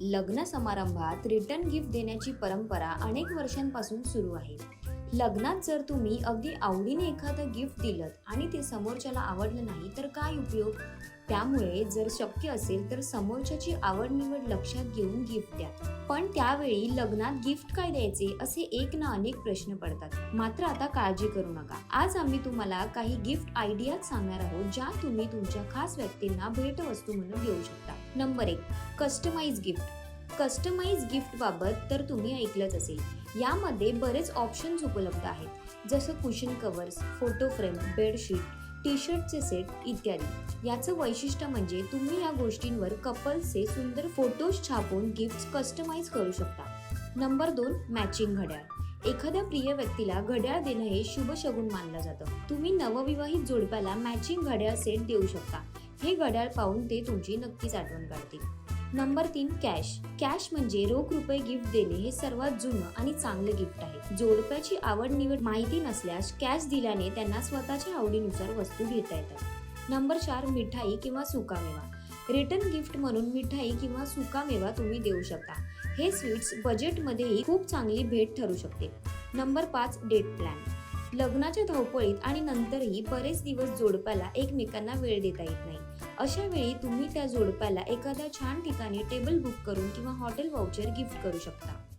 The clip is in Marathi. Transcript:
लग्न समारंभात रिटर्न गिफ्ट देण्याची परंपरा अनेक वर्षांपासून सुरू आहे. लग्नात जर तुम्ही अगदी आवडीने एखादं गिफ्ट दिलं आणि ते समोरच्याला आवडलं नाही तर काय उपयोग? त्यामुळे जर शक्य असेल तर समोरच्याची आवड निवड लक्षात घेऊन गिफ्ट द्या. पण त्यावेळी लग्नात गिफ्ट काय द्यायचे असे एक ना अनेक प्रश्न पडतात. मात्र आता काळजी करू नका. आज आम्ही तुम्हाला काही गिफ्ट आयडियाज सांगणार आहोत ज्या तुम्ही तुमच्या खास व्यक्तींना भेटवस्तू म्हणून देऊ शकता. नंबर एक कस्टमाइज गिफ्ट कस्टमाइज गिफ्टबाबत तर तुम्ही ऐकलंच असेल. यामध्ये बरेच ऑप्शन्स उपलब्ध आहेत. जसं cushion covers photo frame bedsheet T शर्टचे सेट इत्यादी. याचं वैशिष्ट्य म्हणजे तुम्ही या गोष्टींवर कपल्सचे सुंदर फोटोज छापून गिफ्ट कस्टमाइज करू शकता. नंबर दोन मॅचिंग घड्याळ. एखाद्या प्रिय व्यक्तीला घड्याळ देणं हे शुभ शगुन मानलं जातं. तुम्ही नवविवाहित जोडप्याला मॅचिंग घड्याळ सेट देऊ शकता. हे घड्याळ पाहून ते तुमची नक्कीच आठवण काढतील. नंबर तीन कॅश. कॅश म्हणजे रोख रुपये गिफ्ट देणे हे सर्वात जुनं आणि चांगलं गिफ्ट आहे. जोडप्याची आवड निवड माहिती नसल्यास कॅश दिल्याने त्यांना स्वतःच्या आवडीनुसार वस्तू घेता येतात. नंबर चार मिठाई किंवा सुकामेवा रिटर्न गिफ्ट म्हणून मिठाई किंवा सुकामेवा तुम्ही देऊ शकता. हे स्वीट्स बजेटमध्येही खूप चांगली भेट ठरू शकते. नंबर पाच डेट प्लॅन. लग्नाच्या धावपळीत आणि नंतरही बरेच दिवस जोडप्याला एकमेकांना वेळ देता येत नाही. अशा वेळी तुम्ही त्या जोडप्याला एखाद्या छान ठिकाणी टेबल बुक करून किंवा हॉटेल वाउचर गिफ्ट करू शकता.